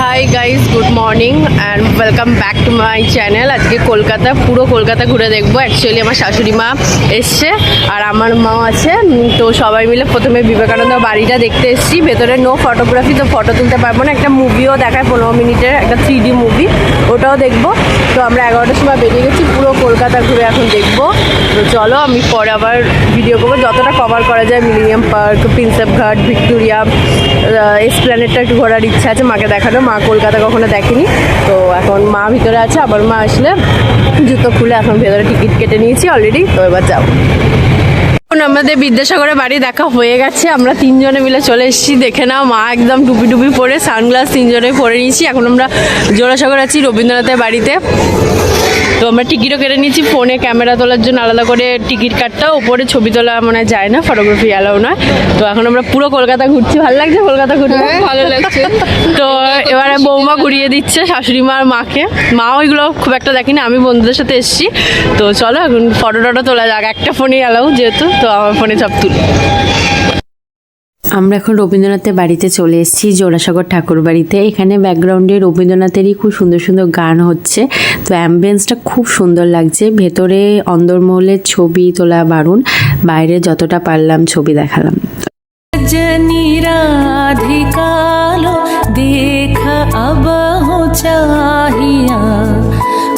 Hi guys good morning and welcome back to my channel আজকে কলকাতা, পুরো কলকাতা ঘুরে দেখব। অ্যাকচুয়ালি আমার শাশুড়ি মা এসছে আর আমার মাও আছে। তো সবাই মিলে প্রথমে বিবেকানন্দ বাড়িটা দেখতে এসেছি। ভেতরে নো ফটোগ্রাফি তো ফটো তুলতে পারব না। একটা মুভিও দেখায়, পনেরো মিনিটের একটা থ্রি মুভি ওটাও দেখব। তো আমরা এগারোটার সময় বেরিয়ে গেছি, পুরো কলকাতা ঘুরে এখন দেখব। তো চলো, আমি পরে আবার ভিডিও করব। যতটা কভার করা যায় millennium park, Prinsep ghat, Victoria এসপ্ল্যানেটটা একটু ঘোরার ইচ্ছা আছে, মাকে দেখানো। মা কলকাতা কখনো দেখেনি। তো এখন মা ভিতরে আছে, আবার মা আসলে জুতো খুলে এখন ভেতরে টিকিট কেটে নিয়েছি অলরেডি তো এবার যাব। এখন আমাদের বিদ্যাসাগরের বাড়ি দেখা হয়ে গেছে। আমরা তিনজনে মিলে চলে এসেছি। দেখে নাও মা একদম টুপি টুপি পরে সানগ্লাস তিনজনে পরে নিয়েছি। এখন আমরা জোড়াসাগর আছি রবীন্দ্রনাথের বাড়িতে। তো আমরা টিকিটও কেটে নিয়েছি। ফোনে ক্যামেরা তোলার জন্য আলাদা করে টিকিট কাটটা ওপরে ছবি তোলা মানে যায় না ফটোগ্রাফি অ্যালাউ নয়। তো এখন আমরা পুরো কলকাতা ঘুরছি। ভালো লাগছে কলকাতা ঘুরতে? ভালো লাগছে। তো এবারে বৌমা ঘুরিয়ে দিচ্ছে শাশুড়ি মার মাকে। মা ওইগুলো খুব একটা দেখেনি। আমি বন্ধুদের সাথে এসেছি। তো চলো এখন ফটো টটো তোলা যাক। একটা ফোনেই অ্যালাউ যেহেতু। তো আমার ফোনে সব তুল। আমরা এখন রবীন্দ্রনাথের বাড়িতে চলে এসেছি জোড়াসাগর ঠাকুর বাড়িতে। এখানে ব্যাকগ্রাউন্ডে রবীন্দ্রনাথেরই খুব সুন্দর সুন্দর গান হচ্ছে। তো অ্যাম্বিয়েন্সটা খুব সুন্দর লাগছে। ভেতরে অন্দরমহলের ছবি তোলা বারুন বাইরে যতটা পারলাম ছবি দেখালাম।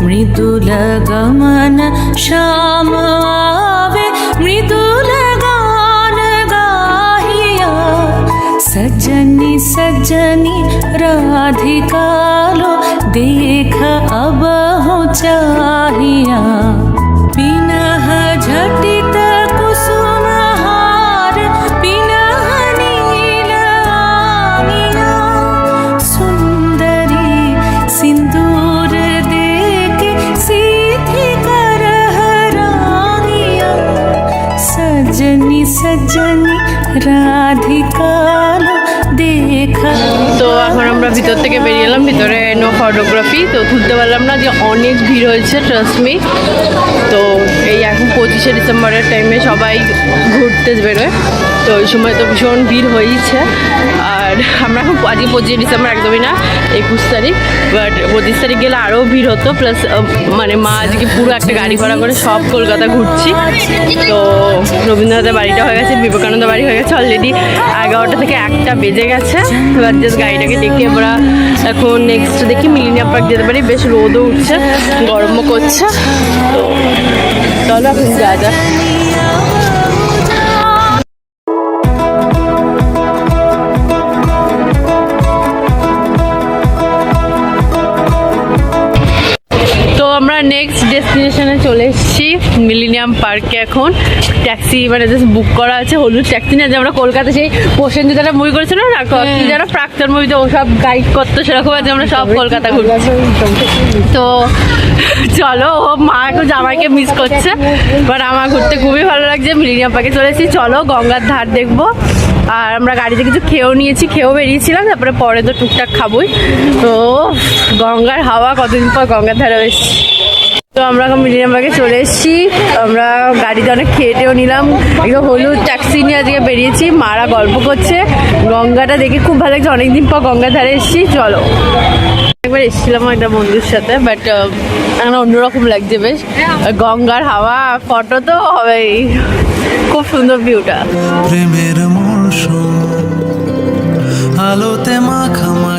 মৃদুল গমন শ্যামা चाहिया। बिना झटित कुसुमहार बिना नीलानिया सुंदरी सिंदूर देख के कर रानिया सजनी सजनी राधिका তো এখন আমরা ভিতর থেকে বেরিয়ে এলাম, ভিতরে নো ফটোগ্রাফি তো তুলতে পারলাম না যে অনেক ভিড় হয়েছে ট্রাস্টমি তো এই এখন পঁচিশে ডিসেম্বরের টাইমে সবাই ঘুরতে বেরোয়। তো ওই সময় তো ভীষণ ভিড় হয়েইছে। আর আমরা এখন আজকে পঁচিশে ডিসেম্বর, একদমই না, একুশ তারিখ, বাট পঁচিশ তারিখ গেলে আরও ভিড় হতো প্লাস মানে মা আজকে পুরো একটা গাড়ি ভাড়া করে সব কলকাতা ঘুরছি। তো রবীন্দ্রনাথের বাড়িটা হয়ে গেছে বিবেকানন্দ বাড়ি হয়ে গেছে অলরেডি এগারোটা থেকে একটা বেজে গেছে, এবার জাস্ট গাড়িটাকে দেখে আমরা এখন নেক্সট দেখি মিলিনিয়া পার্ক যেতে পারি। বেশ রোদও উঠছে, গরমও করছে। তো চলো এখন যা যা। মিলিনিয়াম পার্কে এখন ট্যাক্সি মানে জাস্ট বুক করা আছে হলুদ ট্যাক্সি না যে আমরা কলকাতা সেই প্রসেনজিৎ একটা মুভি করেছিল না যারা যেন প্রাক্তন মুভিতে ওসব গাইড করতো সেরকম আছে আমরা সব কলকাতা ঘুরছি তো চলো ও মা এখন জামাইকে মিস করছে বাট আমার ঘুরতে খুবই ভালো লাগছে মিলিনিয়াম পার্কে চলে এসেছি চলো গঙ্গার ধার দেখব। আর আমরা গাড়িতে কিছু খেয়েও নিয়েছি খেয়েও বেরিয়েছিলাম তারপরে পরে তো টুকটাক খাবোই। তো গঙ্গার হাওয়া কতদিন পর গঙ্গার ধারে এসেছি। তো আমরা এখন মিলিনিয়াম পার্কে চলে এসেছি। আমরা গাড়িতে অনেক খেটেও নিলাম। একদম হলুদ ট্যাক্সি নিয়ে আজকে বেরিয়েছি। মারা গল্প করছে। গঙ্গাটা দেখে খুব ভালো লাগছে। অনেকদিন পর গঙ্গার ধারে এসেছি। চলো। একবার এসেছিলাম একটা বন্ধুর সাথে বাট এখন অন্যরকম লাগছে বেশ। গঙ্গার হাওয়া ফটো তো হবেই। খুব সুন্দর ভিউটা আলোতে মাখামাখি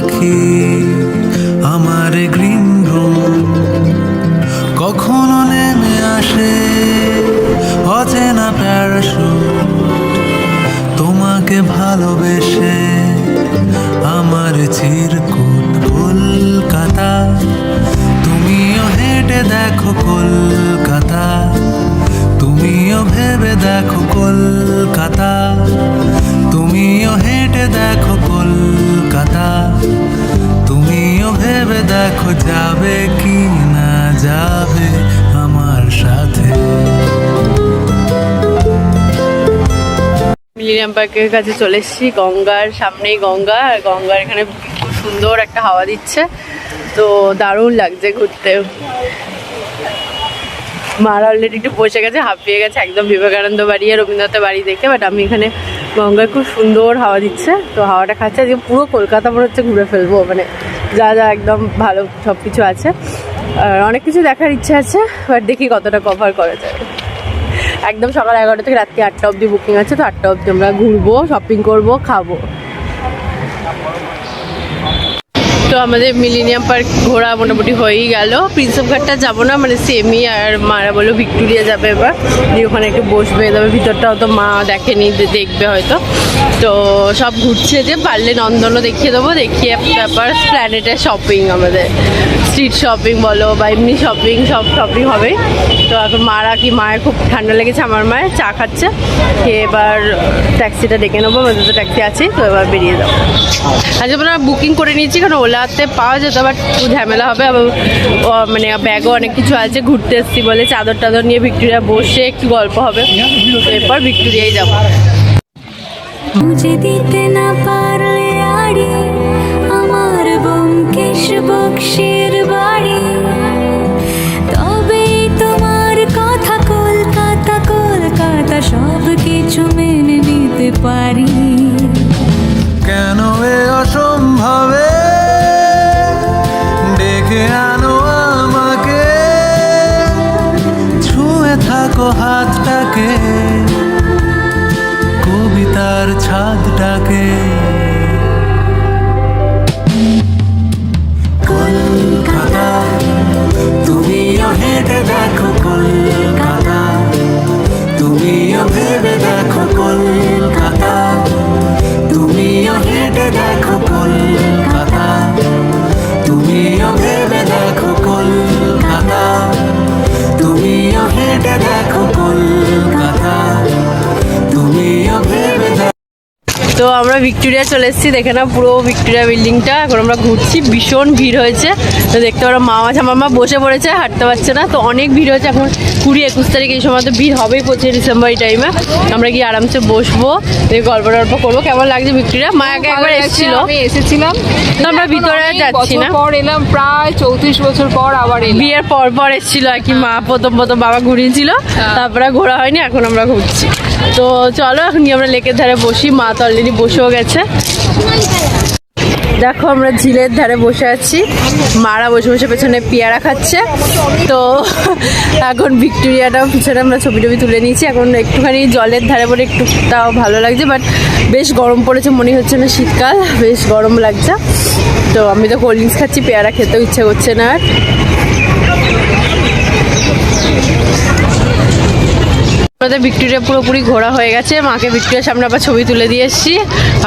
ভেবে দেখো কলকাতা। তুমিও হেঁটে দেখো কলকাতা। তুমিও ভেবে দেখো যাবে কি না যাবে আমার সাথে। মিলিনিয়াম পার্কের কাছে চলে এসেছি, গঙ্গার সামনেই গঙ্গা, আর গঙ্গার এখানে খুব সুন্দর একটা হাওয়া দিচ্ছে। তো দারুণ লাগছে ঘুরতে। মারা অলরেডি একটু বসে গেছে, হাঁপিয়ে গেছে, একদম বিবেকানন্দ বাড়ি আর রবীন্দ্রনাথের বাড়ি দেখে বাট আমি এখানে গঙ্গায় খুব সুন্দর হাওয়া দিচ্ছে, তো হাওয়াটা খাচ্ছে, আজকে পুরো কলকাতা মনে হচ্ছে ঘুরে ফেলব মানে যা যা একদম ভালো সব কিছু আছে। আর অনেক কিছু দেখার ইচ্ছা আছে বাট দেখি কতটা কভার করা যায়। একদম সকাল এগারোটা থেকে রাত্রি আটটা অবধি বুকিং আছে, তো আটটা অবধি আমরা ঘুরবো শপিং করব, খাব। তো আমাদের মিলিনিয়াম পার্ক ঘোরা মোটামুটি হয়েই গেল। প্রিন্সেপ ঘাটটা যাব না মানে সেমি আর মারা বলো ভিক্টোরিয়া যাবে এবার। দিয়ে ওখানে একটু বসবে, তবে ভিতরটাও তো মা দেখেনি দেখবে হয়তো। তো সব ঘুরছে যে, পারলে নন্দনও দেখিয়ে দেবো, দেখিয়ে তারপর প্ল্যানেটের শপিং আমাদের। স্ট্রিট শপিং বলো বা এমনি শপিং সব শপিং হবে। তো এখন মারা কি মায়ের খুব ঠান্ডা লেগেছে, আমার মায়ের চা খাচ্ছে। এবার ট্যাক্সিটা ডেকে নেব আমাদের তো ট্যাক্সি আছে, তো এবার বেরিয়ে যাব। আজ আমরা বুকিং করে নিয়েছি, কারণ ওলাতে পাওয়া যেত বাট খুব ঝামেলা হবে। আবার মানে ব্যাগও অনেক কিছু আছে, ঘুরতে এসছি বলে চাদর টাদর নিয়ে ভিক্টোরিয়া বসে একটু গল্প হবে। এরপর ভিক্টোরিয়াই যাব। দিতে না পারলে বক্সের বাড়ি। তবেই তোমার কথা কলকাতা কলকাতা সব কিছু মেনে নিতে পারি। তো আমরা ভিক্টোরিয়া চলে এসেছি। দেখে না পুরো ভিক্টোরিয়া বিল্ডিংটা। এখন আমরা ঘুরছি। ভীষণ ভিড় হয়েছে। তো দেখতে পারো মা আছে আমার মা বসে পড়েছে হাঁটতে পারছে না। তো অনেক ভিড় হয়েছে। এখন কুড়ি একুশ তারিখ এই সময় তো ভিড় হবেই পঁচিশে ডিসেম্বর এই টাইমে আমরা গিয়ে আরামসে বসবো। গল্প টল্প করব। কেমন লাগছে ভিক্টোরিয়া? মা আগে একবার এসেছিল। আমি এসেছিলাম। তো আমরা ভিতরে যাচ্ছি না। পর এলাম প্রায় চৌত্রিশ বছর পর আবার বিয়ের পর পর এসেছিল আর কি। মা প্রথম প্রথম বাবা ঘুরিয়েছিল। তারপরে ঘোরা হয়নি। এখন আমরা ঘুরছি। তো চলো এখন আমরা লেকের ধারে বসি। মা তো অলরেডি বসেও গেছে। দেখো, আমরা ঝিলের ধারে বসে আছি। মারা বসে বসে পেছনে পেয়ারা খাচ্ছে। তো এখন ভিক্টোরিয়াটাও পিছনে আমরা ছবি টবি তুলে নিয়েছি। এখন একটুখানি জলের ধারে বলে একটু তাও ভালো লাগছে বাট বেশ গরম পড়েছে মনে হচ্ছে না শীতকাল, বেশ গরম লাগছে। তো আমি তো কোল্ড ড্রিঙ্কস খাচ্ছি, পেয়ারা খেতেও ইচ্ছে করছে না আর। আমাদের ভিক্টোরিয়া পুরোপুরি ঘোরা হয়ে গেছে। মাকে ভিক্টোরিয়ার সামনে আবার ছবি তুলে দিয়ে এসেছি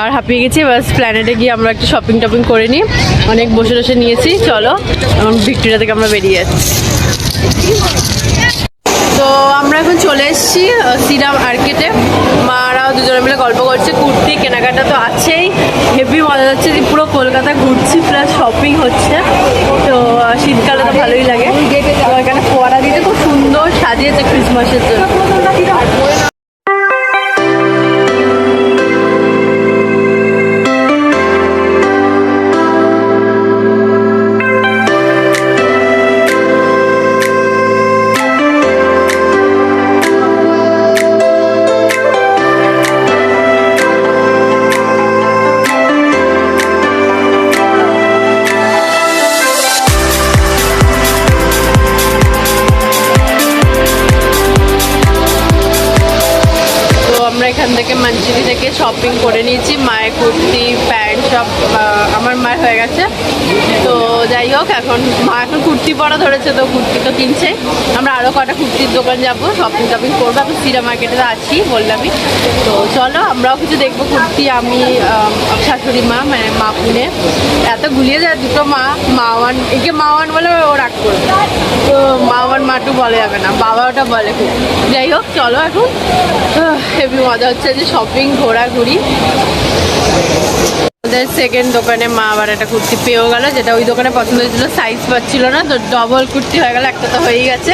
আর হাঁপিয়ে গেছি। বাস প্ল্যানেটে গিয়ে আমরা একটু শপিং টপিং করে নিই। অনেক বসে বসে নিয়েছি। চলো, এখন ভিক্টোরিয়া থেকে আমরা বেরিয়ে যাচ্ছি। তো আমরা এখন চলে এসেছি শ্রীরাম মার্কেটে মারাও দুজনে মিলে গল্প করছে। কুর্তি, কেনাকাটা তো আছেই। হেভি মজা যাচ্ছে যে পুরো কলকাতা ঘুরছি প্লাস শপিং হচ্ছে। তো শীতকালে তো ভালোই লাগে। এখানে ফোয়ারা দিতে খুব সুন্দর সাজিয়েছে ক্রিসমাসের জন্য। আমরা এখান থেকে মাঞ্চিরি থেকে শপিং করে নিয়েছি। মায়ের কুর্তি, প্যান্ট সব আমার মায়ের হয়ে গেছে। হোক, এখন মা এখন কুর্তি পরা ধরেছে, তো কুর্তি তো কিনছে। আমরা আরও কটা কুর্তির দোকান যাব শপিং টপিং করব। এখন সিরা মার্কেটে আছি, বললামই। তো চলো, আমরাও কিছু দেখব কুর্তি, আমি শাশুড়ি মা মানে মা পুনে এত গুলিয়ে যায়, দুটো মা, মাওয়ান একে মাওয়ান বলে ও রাগ করবে তো মাওয়ান মাটু বলে যাবে না, বাবা ওটা বলে খুব। যাই হোক, চলো এখন। হেভি মজা হচ্ছে যে শপিং ঘোরাঘুরি। আমাদের সেকেন্ড দোকানে মা আবার একটা কুর্তি পেয়েও গেল, যেটা ওই দোকানে পছন্দ হয়েছিল সাইজ পাচ্ছিল না, তো ডবল কুর্তি হয়ে গেল, একটা তো হয়েই গেছে।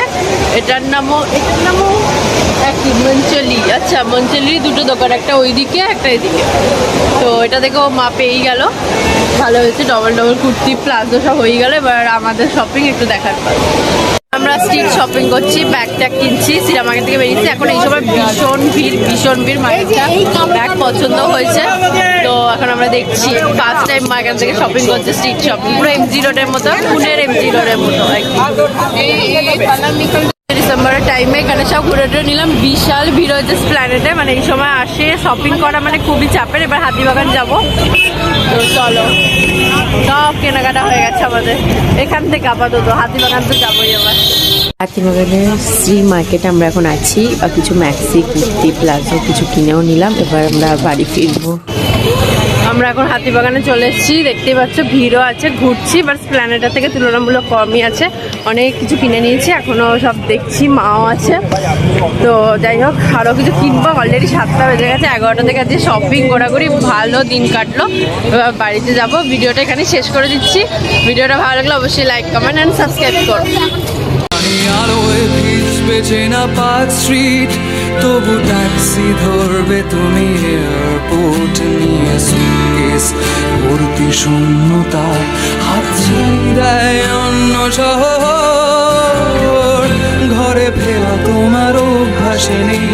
এটার নামও এটার নামও কি মঞ্চলি। আচ্ছা মঞ্চলির দুটো দোকান, একটা ওইদিকে, একটা এদিকে। তো এটা দেখো মা পেয়েই গেল। ভালো হয়েছে ডবল ডবল কুর্তি, প্লাজো সব হয়ে গেল, এবার আমাদের শপিং একটু দেখার পর আমরা স্ট্রিট শপিং করছি ব্যাগ ট্যাগ কিনছি সিরামার্কেট থেকে বেরিয়েছি। এখন এই সময় ভীষণ ভিড় ভীষণ ভিড় মার্কেটটা। ব্যাগ পছন্দ হয়েছে। তো এখন আমরা দেখছি ফার্স্ট টাইম মার্কেট থেকে শপিং করছে স্ট্রিট শপিং পুরো এমজি রোডের মতো, পুনের এমজি রোডের মতো ডিসেম্বরের টাইমে এখানে সব ঘুরে টুরে নিলাম। বিশাল ভিড় হয়েছে স্প্ল্যানেটে মানে এই সময় আসে শপিং করা মানে খুবই চাপের। এবার হাতিবাগান যাব। তো চলো। সব কেনাকাটা হয়ে গেছে আমাদের। এখান থেকে আপাতত হাতিবাগান তো যাবোই এবার হাতিবাগানের শ্রী মার্কেটে আমরা এখন আছি। কিছু ম্যাক্সি কুর্তি প্লাজো কিছু কিনেও নিলাম। এবার আমরা বাড়ি ফিরবো। আমরা এখন হাতিবাগানে চলে এসেছি। দেখতেই পাচ্ছ, ভিড়ও আছে, ঘুরছি বাট প্ল্যানেটা থেকে তুলনামূলক কমই আছে। অনেক কিছু কিনে নিয়েছি, এখনও সব দেখছি, মাও আছে। তো যাই হোক আরও কিছু কিনবো অলরেডি সাতটা বেজে গেছে, এগারোটা থেকে আজকে শপিং ঘোরাঘুরি, ভালো দিন কাটলো। এবার বাড়িতে যাব, ভিডিওটা এখানে শেষ করে দিচ্ছি। ভিডিওটা ভালো লাগলে অবশ্যই লাইক কমেন্ট অ্যান্ড সাবস্ক্রাইব করো। চেনা পার্ক স্ট্রিট তবু ট্যাক্সি ধরবে তুমি এয়ারপোর্ট শূন্যতা, হাত অন্য ঘরে ফেরা তোমার অভ্যাসে নেই,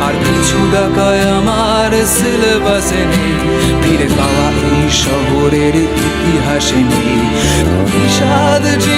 আর কিছু ডাকায় আমার সিলেবাসে নেই। ফিরে পাওয়া এই শহরের ইতিহাসে নেই। বিষাদ চিহ্ন